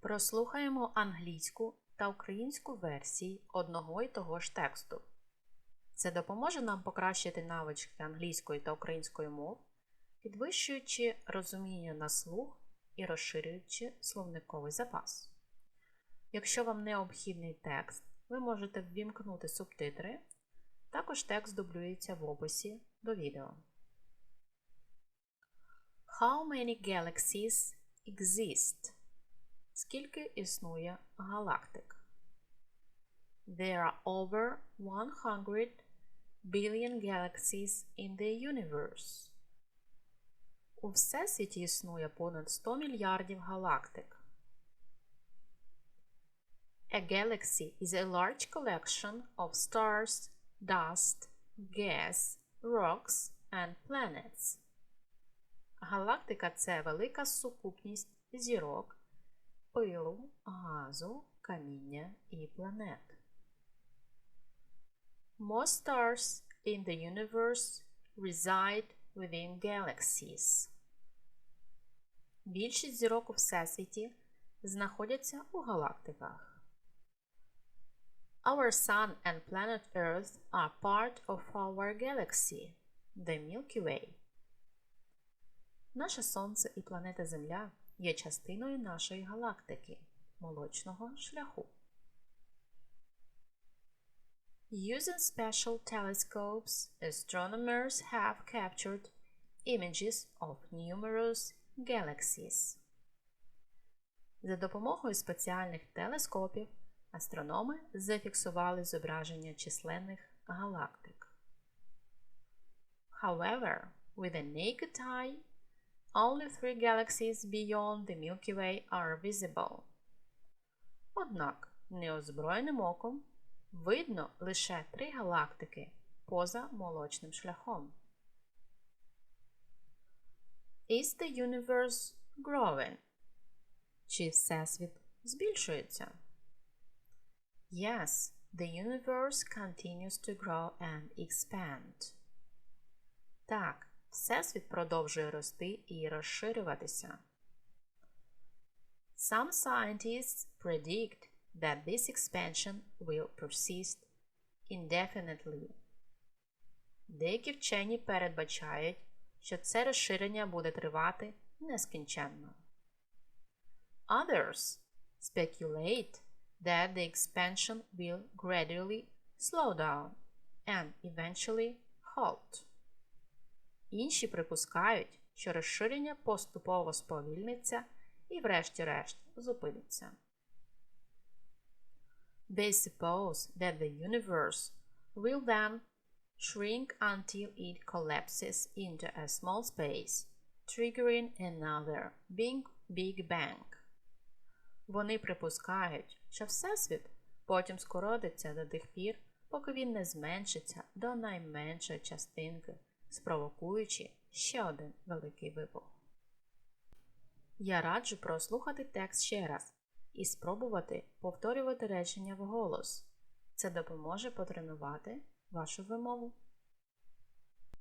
Прослухаємо англійську та українську версії одного і того ж тексту. Це допоможе нам покращити навички англійської та української мов, підвищуючи розуміння на слух і розширюючи словниковий запас. Якщо вам необхідний текст, ви можете ввімкнути субтитри. Також текст дублюється в описі до відео. How many galaxies exist? Скільки існує галактик? There are over 100 billion galaxies in the universe. У Всесвіті існує понад 100 мільярдів галактик. A galaxy is a large collection of stars, dust, gas, rocks and planets. Галактика це велика сукупність зірок, пилу, газу, каміння і планет. Most stars in the universe reside within galaxies. Більшість зірок у Всесвіті знаходяться у галактиках. Our Sun and planet Earth are part of our galaxy, the Milky Way. Наше Сонце і планета Земля є частиною нашої галактики молочного шляху. Using special telescopes, astronomers have captured images of numerous galaxies. За допомогою спеціальних телескопів астрономи зафіксували зображення численних галактик. However, with a naked eye, only three galaxies beyond the Milky Way are visible. Однак неозброєним оком видно лише три галактики поза молочним шляхом. Is the universe growing? Чи Всесвіт збільшується? Yes, the universe continues to grow and expand. Так, Всесвіт продовжує рости і розширюватися. Some scientists predict that this expansion will persist indefinitely. Деякі вчені передбачають, що це розширення буде тривати нескінченно. Others speculate that the expansion will gradually slow down and eventually halt. Інші припускають, що розширення поступово сповільниться і врешті-решт зупиниться. They suppose that the universe will then shrink until it collapses into a small space, triggering another big, big bang. Вони припускають, що Всесвіт потім скоротиться до тих пір, поки він не зменшиться до найменшої частинки, спровокуючи ще один великий вибух. Я раджу прослухати текст ще раз і спробувати повторювати речення вголос. Це допоможе потренувати вашу вимову.